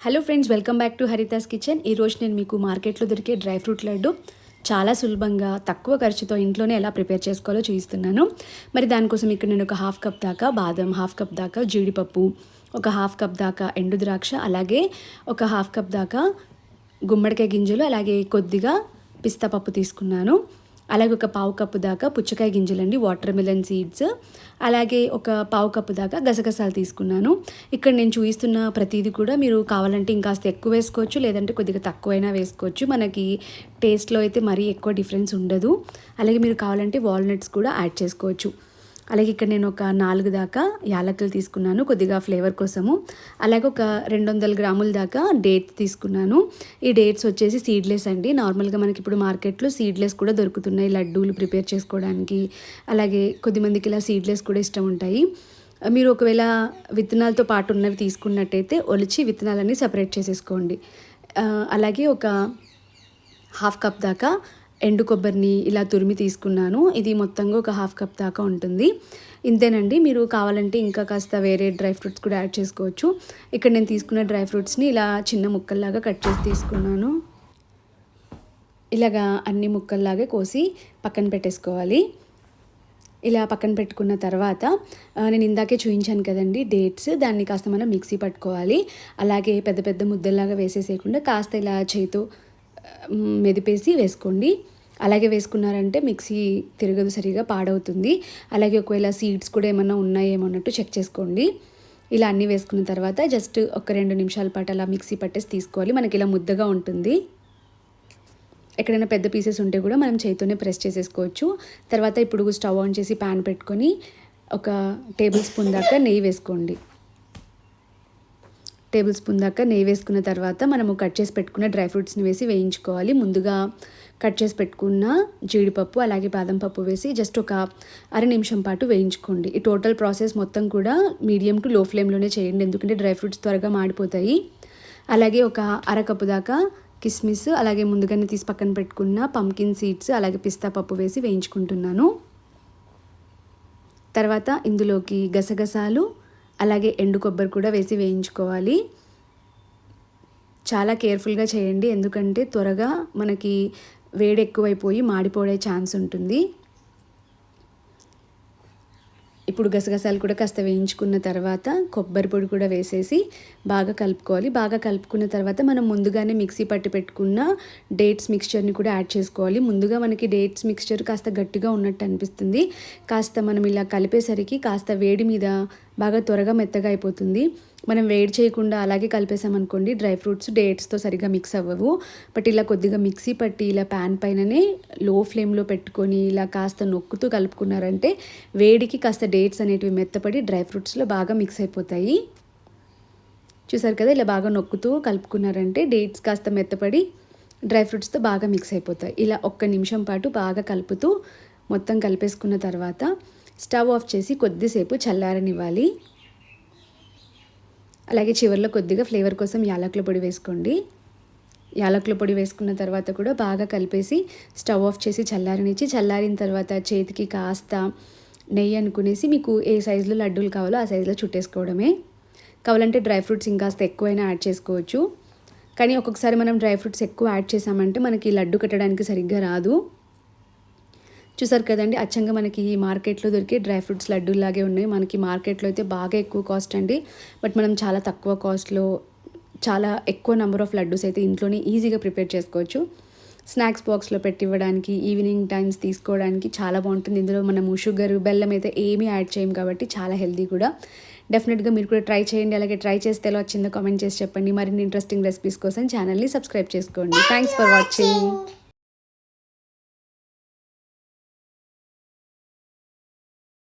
Hello friends welcome back to Haritha's kitchen ఈరోజు నేను మీకు మార్కెట్లో దొరికే డ్రై ఫ్రూట్ లడ్డు చాలా సులభంగా తక్కువ ఖర్చుతో ఇంట్లోనే ఎలా ప్రిపేర్ చేసుకోవాలో చూపిస్తున్నాను. మరి దానికోసం ఇక్కడ నేను ఒక హాఫ్ కప్ దాకా బాదం హాఫ్ కప్ దాకా జీడిపప్పు ఒక హాఫ్ కప్ దాకా ఎండు ద్రాక్ష అలాగే ఒక హాఫ్ కప్ దాకా గుమ్మడికాయ గింజలు అలాగే కొద్దిగా పిస్తా పప్పు తీసుకున్నాను. అలాగే ఒక పావు కప్పు దాకా పుచ్చకాయ గింజలండి వాటర్ మిలన్ సీడ్స్ అలాగే ఒక పావు కప్పు దాకా గసగసాలు తీసుకున్నాను. ఇక్కడ నేను చూపిస్తున్న ప్రతిదీ కూడా మీరు కావాలంటే ఇంకాస్త ఎక్కువ వేసుకోవచ్చు లేదంటే కొద్దిగా తక్కువైనా వేసుకోవచ్చు. మనకి టేస్ట్లో అయితే మరీ ఎక్కువ డిఫరెన్స్ ఉండదు. అలాగే మీరు కావాలంటే వాల్నట్స్ కూడా యాడ్ చేసుకోవచ్చు. అలాగే ఇక్కడ నేను ఒక నాలుగు దాకా యాలకులు తీసుకున్నాను కొద్దిగా ఫ్లేవర్ కోసము. అలాగే ఒక రెండు వందల గ్రాముల దాకా డేట్స్ తీసుకున్నాను. ఈ డేట్స్ వచ్చేసి సీడ్లెస్ అండి. నార్మల్గా మనకి ఇప్పుడు మార్కెట్లో సీడ్లెస్ కూడా దొరుకుతున్నాయి లడ్డూలు ప్రిపేర్ చేసుకోవడానికి. అలాగే కొద్దిమందికి ఇలా సీడ్లెస్ కూడా ఇష్టం ఉంటాయి. మీరు ఒకవేళ విత్తనాలతో పాటు ఉన్నవి తీసుకున్నట్టయితే ఒలిచి విత్తనాలన్నీ సపరేట్ చేసేసుకోండి. అలాగే ఒక హాఫ్ కప్ దాకా ఎండు కొబ్బరిని ఇలా తురిమి తీసుకున్నాను. ఇది మొత్తంగా ఒక హాఫ్ కప్ దాకా ఉంటుంది. ఇంతేనండి మీరు కావాలంటే ఇంకా కాస్త వేరే డ్రై ఫ్రూట్స్ కూడా యాడ్ చేసుకోవచ్చు. ఇక్కడ నేను తీసుకున్న డ్రై ఫ్రూట్స్ని ఇలా చిన్న ముక్కల్లాగా కట్ చేసి తీసుకున్నాను. ఇలాగా అన్ని ముక్కల్లాగే కోసి పక్కన పెట్టేసుకోవాలి. ఇలా పక్కన పెట్టుకున్న తర్వాత నేను ఇందాకే చూపించాను కదండి డేట్స్ దాన్ని కాస్త మనం మిక్సీ పట్టుకోవాలి. అలాగే పెద్ద పెద్ద ముద్దల్లాగా వేసేసేయకుండా కాస్త ఇలా చేతో మెదిపేసి వేసుకోండి. అలాగే వేసుకున్నారంటే మిక్సీ తిరగదు సరిగా పాడవుతుంది. అలాగే ఒకవేళ సీడ్స్ కూడా ఏమన్నా ఉన్నాయేమో అన్నట్టు చెక్ చేసుకోండి. ఇలా అన్నీ వేసుకున్న తర్వాత జస్ట్ ఒక రెండు నిమిషాల పాటు అలా మిక్సీ పట్టేసి తీసుకోవాలి. మనకి ఇలా ముద్దగా ఉంటుంది. ఎక్కడైనా పెద్ద పీసెస్ ఉంటే కూడా మనం చేతితోనే ప్రెస్ చేసేసుకోవచ్చు. తర్వాత ఇప్పుడు స్టవ్ ఆన్ చేసి ప్యాన్ పెట్టుకొని ఒక టేబుల్ స్పూన్ దాకా నెయ్యి వేసుకోండి. టేబుల్ స్పూన్ దాకా నెయ్యి వేసుకున్న తర్వాత మనము కట్ చేసి పెట్టుకున్న డ్రై ఫ్రూట్స్ని వేసి వేయించుకోవాలి. ముందుగా కట్ చేసి పెట్టుకున్న జీడిపప్పు అలాగే బాదం పప్పు వేసి జస్ట్ ఒక అర నిమిషం పాటు వేయించుకోండి. ఈ టోటల్ ప్రాసెస్ మొత్తం కూడా మీడియం టు లో ఫ్లేమ్లోనే చేయండి. ఎందుకంటే డ్రై ఫ్రూట్స్ త్వరగా మాడిపోతాయి. అలాగే ఒక అరకప్పు దాకా కిస్మిస్ అలాగే ముందుగానే తీసి పక్కన పెట్టుకున్న పంకిన్ సీడ్స్ అలాగే పిస్తా పప్పు వేసి వేయించుకుంటున్నాను. తర్వాత ఇందులోకి గసగసాలు అలాగే ఎండు కొబ్బరి కూడా వేసి వేయించుకోవాలి. చాలా కేర్ఫుల్గా చేయండి. ఎందుకంటే త్వరగా మనకి వేడి ఎక్కువైపోయి మాడిపోయే ఛాన్స్ ఉంటుంది. ఇప్పుడు గసగసాలు కూడా కాస్త వేయించుకున్న తర్వాత కొబ్బరి పొడి కూడా వేసేసి బాగా కలుపుకోవాలి. బాగా కలుపుకున్న తర్వాత మనం ముందుగానే మిక్సీ పట్టి పెట్టుకున్న డేట్స్ మిక్స్చర్ని కూడా యాడ్ చేసుకోవాలి. ముందుగా మనకి డేట్స్ మిక్స్చర్ కాస్త గట్టిగా ఉన్నట్టు అనిపిస్తుంది. కాస్త మనం ఇలా కలిపేసరికి కాస్త వేడి మీద బాగా త్వరగా మెత్తగా అయిపోతుంది. మనం వేడి చేయకుండా అలాగే కలిపేసామనుకోండి డ్రై ఫ్రూట్స్ డేట్స్తో సరిగా మిక్స్ అవ్వవు. బట్ ఇలా కొద్దిగా మిక్సీ పట్టి ఇలా ప్యాన్ పైననే లో ఫ్లేమ్లో పెట్టుకొని ఇలా కాస్త నొక్కుతూ కలుపుకున్నారంటే వేడికి కాస్త డేట్స్ అనేటివి మెత్తపడి డ్రై ఫ్రూట్స్లో బాగా మిక్స్ అయిపోతాయి. చూసారు కదా ఇలా బాగా నొక్కుతూ కలుపుకున్నారంటే డేట్స్ కాస్త మెత్తపడి డ్రై ఫ్రూట్స్తో బాగా మిక్స్ అయిపోతాయి. ఇలా ఒక్క నిమిషం పాటు బాగా కలుపుతూ మొత్తం కలిపేసుకున్న తర్వాత స్టవ్ ఆఫ్ చేసి కొద్దిసేపు చల్లారనివ్వాలి. అలాగే చివరిలో కొద్దిగా ఫ్లేవర్ కోసం యాలకుల పొడి వేసుకోండి. యాలకుల పొడి వేసుకున్న తర్వాత కూడా బాగా కలిపేసి స్టవ్ ఆఫ్ చేసి చల్లారనిచ్చి చల్లారిన తర్వాత చేతికి కాస్త నెయ్యి అనుకునేసి మీకు ఏ సైజులో లడ్డూలు కావాలో ఆ సైజులో చుట్టేసుకోవడమే. కావాలంటే డ్రై ఫ్రూట్స్ ఇంకాస్త ఎక్కువైనా యాడ్ చేసుకోవచ్చు. కానీ ఒక్కొక్కసారి మనం డ్రై ఫ్రూట్స్ ఎక్కువ యాడ్ చేసామంటే మనకి లడ్డు కట్టడానికి సరిగ్గా రాదు. చూసారు కదండి అచ్చంగా మనకి ఈ మార్కెట్లో దొరికే డ్రై ఫ్రూట్స్ లడ్డూలాగే ఉన్నాయి. మనకి మార్కెట్లో అయితే బాగా ఎక్కువ కాస్ట్ అండి. బట్ మనం చాలా తక్కువ కాస్ట్లో చాలా ఎక్కువ నెంబర్ ఆఫ్ లడ్డూస్ అయితే ఇంట్లోనే ఈజీగా ప్రిపేర్ చేసుకోవచ్చు. స్నాక్స్ బాక్స్లో పెట్టి ఇవ్వడానికి ఈవినింగ్ టైమ్స్ తీసుకోవడానికి చాలా బాగుంటుంది. ఇందులో మనము షుగర్ బెల్లం అయితే ఏమీ యాడ్ చేయం కాబట్టి చాలా హెల్తీ కూడా. డెఫినెట్గా మీరు కూడా ట్రై చేయండి. అలాగే ట్రై చేస్తే ఎలా వచ్చిందో కామెంట్ చేసి చెప్పండి. మరిన్ని ఇంట్రెస్టింగ్ రెసిపీస్ కోసం ఛానల్ని సబ్స్క్రైబ్ చేసుకోండి. Thanks for watching.